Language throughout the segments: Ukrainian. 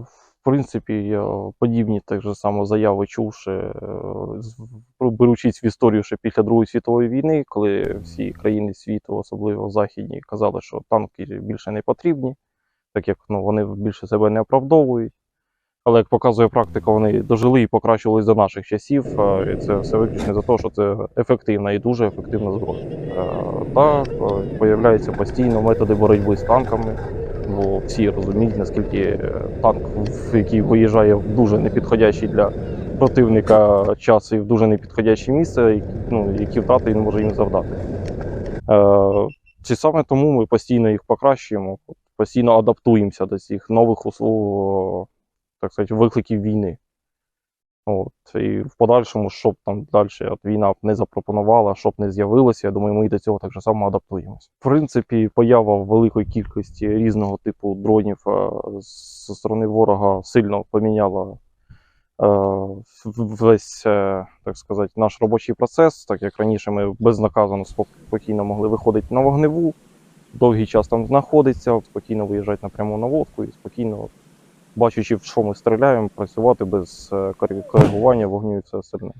В принципі, я подібні так же само заяви чувши, е, беручись в історію ще після Другої світової війни, коли всі країни світу, особливо західні, казали, що танки більше не потрібні, так як ну, вони більше себе не оправдовують. Але як показує практика, вони дожили і покращувались до наших часів. І це все виключно за те, що це ефективна і дуже ефективна зброя. Е, Так, е, появляються постійно методи боротьби з танками, бо всі розуміють, наскільки е, танк, який виїжджає в дуже непідходящий для противника час і в дуже непідходяще місце, ну, які втрати він може їм завдати. Е, Чи саме тому ми постійно їх покращуємо, постійно адаптуємося до цих нових услов, так сказати, викликів війни. От, і в подальшому, що б там далі от війна не запропонувала, що б не з'явилося, я думаю, ми і до цього так же само адаптуємося. В принципі, поява великої кількості різного типу дронів е, зі сторони ворога сильно поміняла е, весь, е, так сказати, наш робочий процес, так як раніше ми безнаказано спок- спокійно могли виходити на вогневу, довгий час там знаходитися, спокійно виїжджати на пряму наводку і спокійно бачачи, в що ми стріляємо, працювати без е, коригування вогню і все остальне.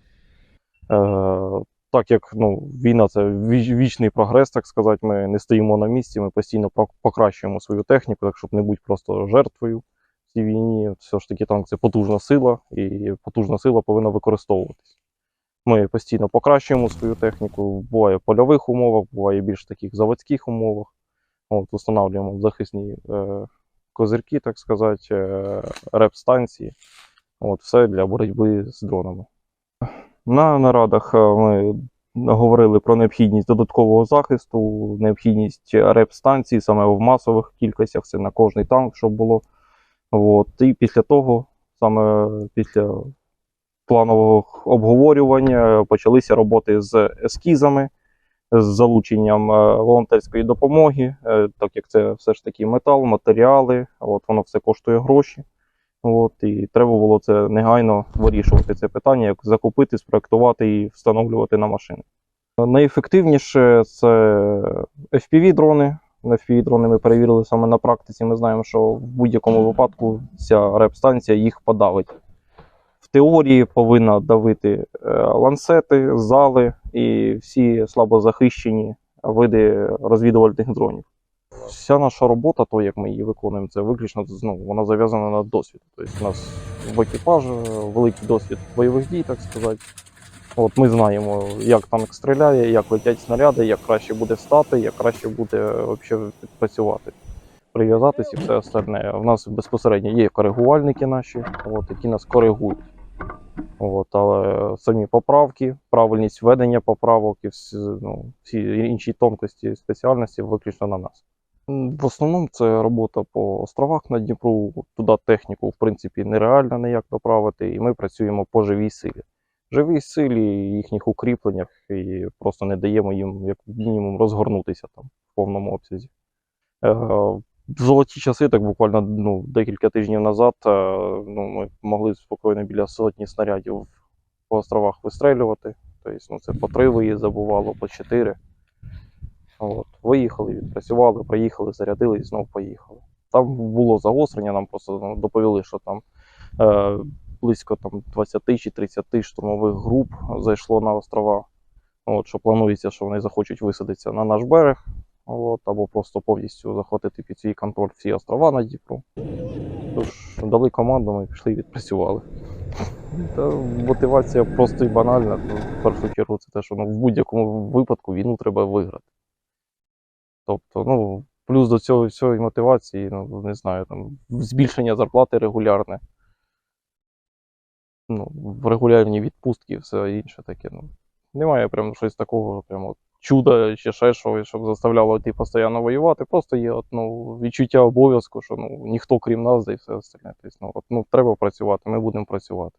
Так як ну, війна це вічний прогрес, так сказати, ми не стоїмо на місці, ми постійно покращуємо свою техніку, так щоб не бути просто жертвою в цій війні. Все ж таки танк це потужна сила, і потужна сила повинна використовуватись. Ми постійно покращуємо свою техніку, буває в польових умовах, буває більш таких заводських умовах. От, встановлюємо захисні е, козирки, так сказати, е, реп-станції. От, все для боротьби з дронами. На нарадах е, ми говорили про необхідність додаткового захисту, необхідність реп-станцій саме в масових кількостях, це на кожний танк, щоб було. От, і після того, саме після планового обговорювання, почалися роботи з ескізами, з залученням е, волонтерської допомоги, е, так як це все ж таки метал, матеріали, от воно все коштує гроші. От, і треба було це негайно вирішувати це питання, як закупити, спроектувати і встановлювати на машини. Найефективніше це FPV-дрони. FPV-дрони ми перевірили саме на практиці. Ми знаємо, що в будь-якому випадку ця реп-станція їх подавить. В теорії повинна давити е, ланцети, зали і всі слабозахищені види розвідувальних дронів. Вся наша робота, то як ми її виконуємо, це виключно ну, вона зав'язана на досвід. Тобто у нас в екіпажі великий досвід бойових дій, так сказати. От ми знаємо, як танк стріляє, як летять снаряди, як краще буде стати, як краще буде взагалі працювати, прив'язатись і все остальне. У нас безпосередньо є коригувальники наші, от, які нас коригують. От, але самі поправки, правильність ведення поправок і всі, ну, всі інші тонкості спеціальності виключно на нас. В основному це робота по островах на Дніпру. Туди техніку, в принципі, нереально ніяк доправити, і ми працюємо по живій силі. Живій силі, їхніх укріпленнях, і просто не даємо їм як мінімум розгорнутися там в повному обсязі. Золоті часи, так буквально ну, декілька тижнів назад, е, ну, ми могли спокійно біля сотні снарядів по островах вистрелювати. Тобто, ну, це по три виїзди бувало, по чотири. От, виїхали, відпрацювали, проїхали, зарядили і знову поїхали. Там було загострення, нам просто ну, доповіли, що там е, близько там, 20 чи 30 штурмових груп зайшло на острова. От, що планується, що вони захочуть висадитися на наш берег, от, або просто повністю захватити під свій контроль всі острова на Дніпру. Тож дали команду, ми пішли і відпрацювали. Та мотивація просто і банальна. Ну, В першу чергу, це те, що ну, в будь-якому випадку війну треба виграти. Тобто, ну, плюс до цього всього мотивації, ну, не знаю, там, збільшення зарплати регулярне. Ну, регулярні відпустки і все інше таке. Ну, немає прям щось такого, прям от чуда чи ще щось, щоб заставляло ти постійно воювати. Просто є от, ну, відчуття обов'язку, що ну, ніхто крім нас, да і все остальне. Тобто, ну, ну, треба працювати, ми будемо працювати.